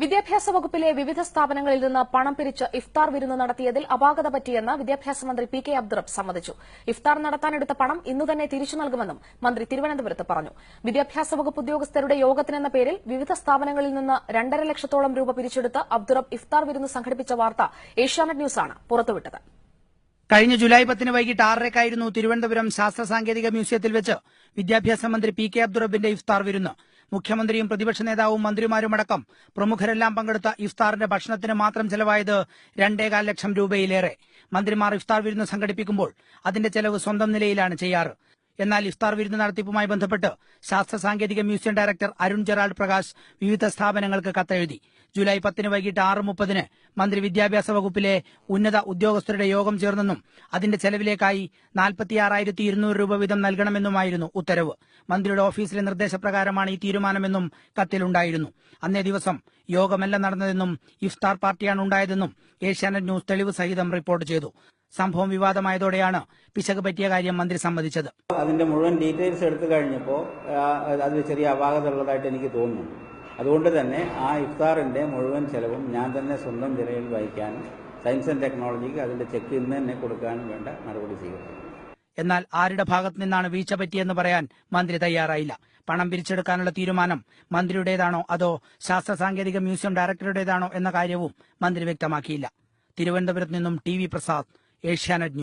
വിദ്യാഭ്യാസ വകുപ്പിലെ വിവിധ സ്ഥാപനങ്ങളിൽ നിന്ന് പണം പിരിച്ച് ഇഫ്താർ വിരുന്ന് നടത്തിയതിൽ അപാകത പറ്റിയെന്ന് വിദ്യാഭ്യാസ മന്ത്രി പി കെ അബ്ദുറബ് സമ്മതിച്ചു. ഇഫ്താർ നടത്താനെടുത്ത പണം ഇന്നു തന്നെ തിരിച്ചു നൽകുമെന്നും മന്ത്രി തിരുവനന്തപുരത്ത് പറഞ്ഞു. വിദ്യാഭ്യാസ വകുപ്പ് ഉദ്യോഗസ്ഥരുടെ യോഗത്തിനെന്ന പേരിൽ വിവിധ സ്ഥാപനങ്ങളിൽ നിന്ന് രണ്ടര ലക്ഷത്തോളം രൂപ പിരിച്ചെടുത്ത് അബ്ദുറബ് ഇഫ്താർ വിരുന്ന് സംഘടിപ്പിച്ച വാർത്ത ഏഷ്യാനെറ്റ് ന്യൂസാണ് പുറത്തുവിട്ടത്. കഴിഞ്ഞ ജൂലൈ പത്തിന് വൈകിട്ട് ആറരക്കായിരുന്നു തിരുവനന്തപുരം ശാസ്ത്ര സാങ്കേതിക മ്യൂസിയത്തിൽ വെച്ച് വിദ്യാഭ്യാസ മന്ത്രി പി കെ അബ്ദുറബിന്റെ ഇഫ്താർ വിരുന്ന്. മുഖ്യമന്ത്രിയും പ്രതിപക്ഷ നേതാവും മന്ത്രിമാരുമടക്കം പ്രമുഖരെല്ലാം പങ്കെടുത്ത ഇഫ്താറിന്റെ ഭക്ഷണത്തിന് മാത്രം ചെലവായത് രണ്ടേകാൽ ലക്ഷം രൂപയിലേറെ. മന്ത്രിമാർ ഇഫ്താർ വിരുന്ന് സംഘടിപ്പിക്കുമ്പോൾ അതിന്റെ ചെലവ് സ്വന്തം നിലയിലാണ് ചെയ്യാറ്. എന്നാൽ ഇഫ്താർ വിരുന്ന് നടത്തിപ്പുമായി ബന്ധപ്പെട്ട് ശാസ്ത്ര സാങ്കേതിക museum director Arun Gerald Prakash വിവിധ സ്ഥാപനങ്ങൾക്ക് കത്തെഴുതി. ജൂലൈ പത്തിന് വൈകിട്ട് ആറ് മുപ്പതിന് മന്ത്രി വിദ്യാഭ്യാസ വകുപ്പിലെ ഉന്നത ഉദ്യോഗസ്ഥരുടെ യോഗം ചേർന്നെന്നും അതിന്റെ ചെലവിലേക്കായി നാൽപ്പത്തിയാറായിരത്തി ഇരുന്നൂറ് രൂപ വീതം നൽകണമെന്നുമായിരുന്നു ഉത്തരവ്. മന്ത്രിയുടെ ഓഫീസിലെ നിർദ്ദേശപ്രകാരമാണ് ഈ തീരുമാനമെന്നും കത്തിലുണ്ടായിരുന്നു. അന്നേ ദിവസം യോഗമല്ല നടന്നതെന്നും ഇഫ്താർ പാർട്ടിയാണ് ഉണ്ടായതെന്നും ഏഷ്യാനെറ്റ് ന്യൂസ് തെളിവ് സഹിതം റിപ്പോർട്ട് ചെയ്തു. സംഭവം വിവാദമായതോടെയാണ് പിശക് പറ്റിയ കാര്യം മന്ത്രി സമ്മതിച്ചത്. അതിന്റെ മുഴുവൻ ഡീറ്റെയിൽസ് എടുത്തു കഴിഞ്ഞപ്പോൾ അതിൽ ചെറിയ അപാകത ഉള്ളതായിട്ട് എനിക്ക് തോന്നുന്നു. അതുകൊണ്ട് തന്നെ ആ ഇഫ്താറിന്റെ മുഴുവൻ ചെലവും ഞാൻ തന്നെ സ്വന്തം നിലയിൽ വഹിക്കാനും സയൻസ് ആൻഡ് ടെക്നോളജിക്ക് അതിന്റെ ചെക്ക് ഇന്ന് തന്നെ കൊടുക്കാനും വേണ്ട നടപടി സ്വീകരിക്കും എന്നാൽ ആരുടെ ഭാഗത്തു നിന്നാണ് വീഴ്ച പറ്റിയെന്ന് പറയാൻ മന്ത്രി തയ്യാറായില്ല. പണം പിരിച്ചെടുക്കാനുള്ള തീരുമാനം മന്ത്രിയുടേതാണോ അതോ ശാസ്ത്ര സാങ്കേതിക മ്യൂസിയം ഡയറക്ടറുടേതാണോ എന്ന കാര്യവും മന്ത്രി വ്യക്തമാക്കിയില്ല. തിരുവനന്തപുരത്ത് നിന്നും T V Prasad Asianet news